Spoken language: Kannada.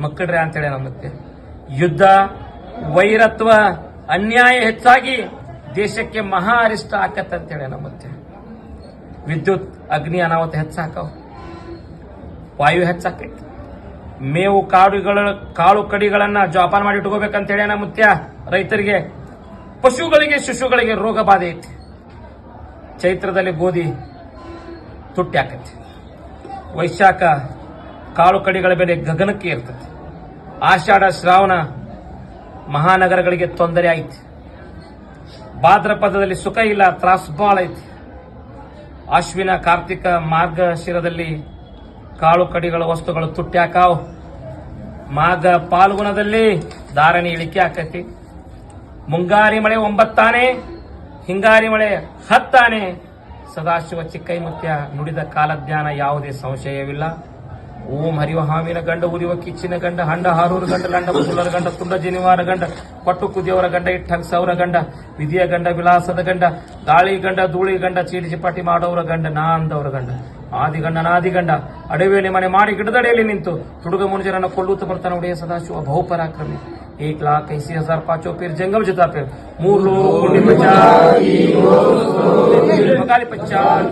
ಮಕ್ಕಳ್ರೆ ಅಂತೇಳಿ ನಮ್ಮತ್ತೆ ಯುದ್ಧ, ವೈರತ್ವ, ಅನ್ಯಾಯ ಹೆಚ್ಚಾಗಿ ದೇಶಕ್ಕೆ ಮಹಾ ಅರಿಷ್ಟ ಆಕತ್ತೆ ಅಂತೇಳಿ ನಮ್ಮತ್ತೆ ವಿದ್ಯುತ್, ಅಗ್ನಿ ಅನಾಹುತ ಹೆಚ್ಚಾಕವು. ವಾಯು ಹೆಚ್ಚಾಕೈತಿ. ಮೇವು ಕಾಡುಗಳ ಕಾಳು ಕಡಿಗಳನ್ನ ಜೋಪಾನ ಮಾಡಿ ಇಟ್ಕೋಬೇಕಂತ ಹೇಳಿ ನಮ್ಮ ಮುತ್ಯ ರೈತರಿಗೆ, ಪಶುಗಳಿಗೆ, ಶಿಶುಗಳಿಗೆ ರೋಗ ಬಾಧೆ ಐತಿ. ಚೈತ್ರದಲ್ಲಿ ಗೋಧಿ ತುಟ್ಟಿ ಆಕೈತಿ. ವೈಶಾಖ ಕಾಳು ಕಡಿಗಳ ಬೆಲೆ ಗಗನಕ್ಕೆ ಇರ್ತದೆ ಆಷಾಢ, ಶ್ರಾವಣ ಮಹಾನಗರಗಳಿಗೆ ತೊಂದರೆ ಆಯ್ತು. ಭಾದ್ರಪದದಲ್ಲಿ ಸುಖ ಇಲ್ಲ, ತ್ರಾಸು ಬಾಳ ಐತಿ. ಅಶ್ವಿನ, ಕಾರ್ತಿಕ ಮಾರ್ಗಶಿರದಲ್ಲಿ ಕಾಳು ಕಡಿಗಳ ವಸ್ತುಗಳು ತುಟ್ಟ್ಯಾಕಾವು ಮಾಘ ಪಾಲ್ಗುಣದಲ್ಲಿ ಧಾರಣೆ ಇಳಿಕೆ ಆಕತಿ. ಮುಂಗಾರಿ ಮಳೆ ಒಂಬತ್ತಾನೆ, ಹಿಂಗಾರಿ ಮಳೆ ಹತ್ತಾನೆ. ಸದಾಶಿವ ಚಿಕ್ಕೈಮುತ್ಯ ನುಡಿದ ಕಾಲಜ್ಞಾನ ಯಾವುದೇ ಸಂಶಯವಿಲ್ಲ. ಓಂ ಹರಿವ ಹಾವಿನ ಗಂಡ, ಉರಿವ ಕಿಚ್ಚಿನ ಗಂಡ, ಹಂಡ, ಹಾರೂರು ಗಂಡ, ಲಂಡ ಮುಸುಲರ ಗಂಡ ತುಂಡ ಜನಿವಾರ ಗಂಡ, ಪಟ್ಟು ಕುದಿಯವರ ಗಂಡ ಇಟ್ಟಂಗ್ ಸೌರ ಗಂಡ, ವಿಧಿಯ ಗಂಡ, ವಿಲಾಸದ ಗಂಡ, ಗಾಳಿ ಗಂಡ, ಧೂಳಿ ಗಂಡ, ಚೀಟಿ ಚಿಪಾಟಿ ಮಾಡೋರ ಗಂಡ, ನಾದವರ ಗಂಡ, ಆದಿ ಗಂಡ ಆದಿಗಂಡ ನಾದಿಗಂಡ ಅಡವಿಯಲ್ಲಿ ಮನೆ ಮಾಡಿ ಗಿಡದಡೆಯಲ್ಲಿ ನಿಂತು, ತುಡುಗ ಮುನುಜರನ್ನು ಕೊಳ್ಳುತ್ತ ಬರ್ತಾನೆ ಒಡೆಯ ಸದಾಶಿವ ಬಹುಪರಾಕ್ರಮಿ. एक लाख ऐसी हज़ार पांचो पेर जंगम जता पेर मूर लो कुंडी पचाली पचास